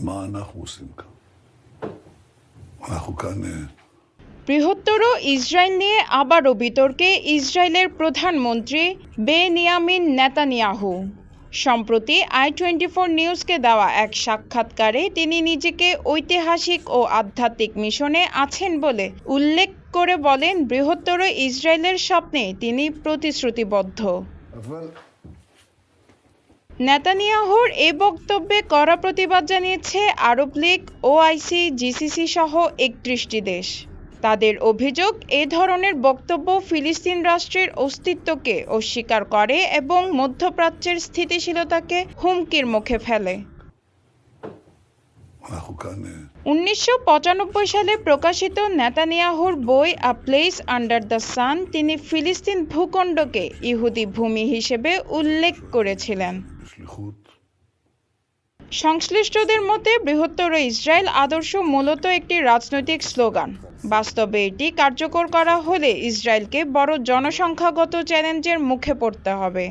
מה אנחנו עושים כאן. אנחנו כאן... אה, বৃহত্তর ইসরায়েল নিয়ে আবারও বিতর্কে ইসরায়েলের প্রধানমন্ত্রী বেনিয়ামিন নেতানিয়াহু সম্প্রতি আই টোয়েন্টি ফোর নিউজকে দেওয়া এক সাক্ষাৎকারে তিনি নিজেকে ঐতিহাসিক ও আধ্যাত্মিক মিশনে আছেন বলে উল্লেখ করে বলেন বৃহত্তর ইসরায়েলের স্বপ্নে তিনি প্রতিশ্রুতিবদ্ধ אבל নেতানিয়াহুর এ বক্তব্যে কড়া প্রতিবাদ জানিয়েছে আরব লীগ, ওআইসি, জিসিসি সহ একত্রিশটি দেশ। তাদের অভিযোগ, এ ধরনের বক্তব্য ফিলিস্তিন রাষ্ট্রের অস্তিত্বকে অস্বীকার করে এবং মধ্যপ্রাচ্যের স্থিতিশীলতাকে হুমকির মুখে ফেলে। উনিশশো পঁচানব্বই সালে প্রকাশিত নেতানিয়াহুর বই a place under the sun তিনি ফিলিস্তিন ভূখণ্ডকে ইহুদি ভূমি হিসেবে উল্লেখ করেছিলেন। সংশ্লিষ্টদের মতে, বৃহত্তর ইসরায়েল আদর্শ মূলত একটি রাজনৈতিক স্লোগান। বাস্তবে এটি কার্যকর করা হলে ইসরায়েলকে বড় জনসংখ্যাগত চ্যালেঞ্জের মুখে পড়তে হবে।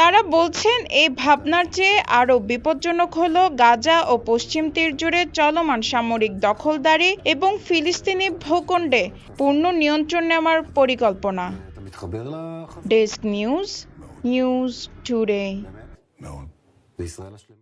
তারা বলছেন, এই ভাবনার চেয়ে আরও বিপজ্জনক হল গাজা ও পশ্চিম তীর জুড়ে চলমান সামরিক দখলদারি এবং ফিলিস্তিনি ভূখণ্ডে পূর্ণ নিয়ন্ত্রণ নেওয়ার পরিকল্পনা। Desk news news today. זה ישראל השלמה.